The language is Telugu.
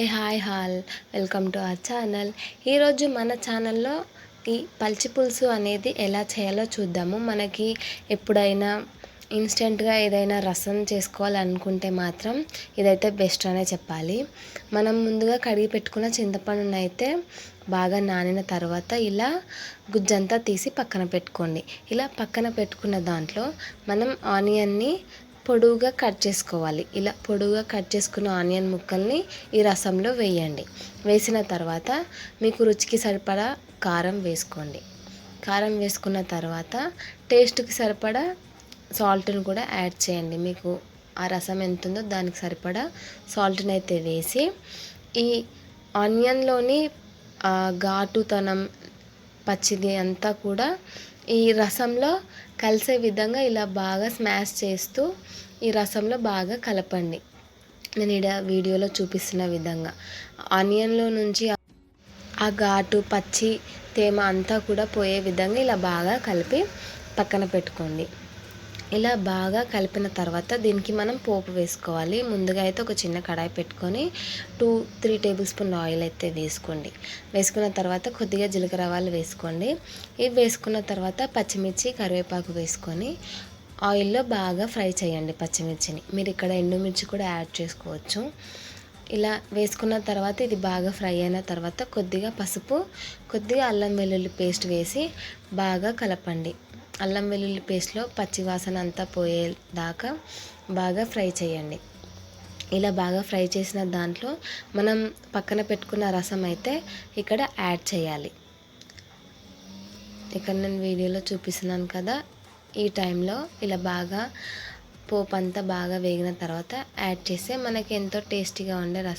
Hey hi all welcome to our channel. ఈరోజు మన ఛానల్లో ఈ పల్చి పులుసు అనేది ఎలా చేయాలో చూద్దాము. మనకి ఎప్పుడైనా ఇన్స్టెంట్గా ఏదైనా రసం చేసుకోవాలనుకుంటే మాత్రం ఇదైతే బెస్ట్ అనే చెప్పాలి. మనం ముందుగా కడిగి పెట్టుకున్న చింతపండును అయితే బాగా నానిన తర్వాత ఇలా గుజ్జంతా తీసి పక్కన పెట్టుకోండి. ఇలా పక్కన పెట్టుకున్న దాంట్లో మనం ఆనియన్ని పొడువుగా కట్ చేసుకోవాలి. ఇలా పొడువుగా కట్ చేసుకున్న ఆనియన్ ముక్కల్ని ఈ రసంలో వేయండి. వేసిన తర్వాత మీకు రుచికి సరిపడా కారం వేసుకోండి. కారం వేసుకున్న తర్వాత టేస్ట్కి సరిపడా సాల్ట్ని కూడా యాడ్ చేయండి. మీకు ఆ రసం ఎంత ఉందో దానికి సరిపడా సాల్ట్ని అయితే వేసి ఈ ఆనియన్లోని ఘాటుతనం పచ్చిది అంతా కూడా ఈ రసంలో కలిసే విధంగా ఇలా బాగా స్మాష్ చేస్తూ ఈ రసంలో బాగా కలపండి. నేను ఇక్కడ వీడియోలో చూపిస్తున్న విధంగా. ఆనియన్లో నుంచి ఆ ఘాటు పచ్చి తేమ అంతా కూడా పోయే విధంగా ఇలా బాగా కలిపి పక్కన పెట్టుకోండి. ఇలా బాగా కలిపిన తర్వాత దీనికి మనం పోపు వేసుకోవాలి. ముందుగా అయితే ఒక చిన్న కడాయి పెట్టుకొని two three tablespoon oil అయితే వేసుకోండి. వేసుకున్న తర్వాత కొద్దిగా జీలకర్ర ఆవాలు వేసుకోండి. ఇవి వేసుకున్న తర్వాత పచ్చిమిర్చి కరివేపాకు వేసుకొని ఆయిల్లో బాగా ఫ్రై చేయండి పచ్చిమిర్చిని. మీరు ఇక్కడ ఎండుమిర్చి కూడా యాడ్ చేసుకోవచ్చు. ఇలా వేసుకున్న తర్వాత ఇది బాగా ఫ్రై అయిన తర్వాత కొద్దిగా పసుపు కొద్దిగా అల్లం వెల్లుల్లి పేస్ట్ వేసి బాగా కలపండి. అల్లం వెల్లుల్లి పేస్ట్లో పచ్చి వాసన అంతా పోయేదాకా బాగా ఫ్రై చేయండి. ఇలా బాగా ఫ్రై చేసిన దాంట్లో మనం పక్కన పెట్టుకున్న రసం అయితే ఇక్కడ యాడ్ చేయాలి. ఇక్కడ నేను వీడియోలో చూపిస్తున్నాను కదా ఈ టైంలో ఇలా బాగా పోపు అంతా బాగా వేగిన తర్వాత యాడ్ చేస్తే మనకి ఎంతో టేస్టీగా ఉండే రసం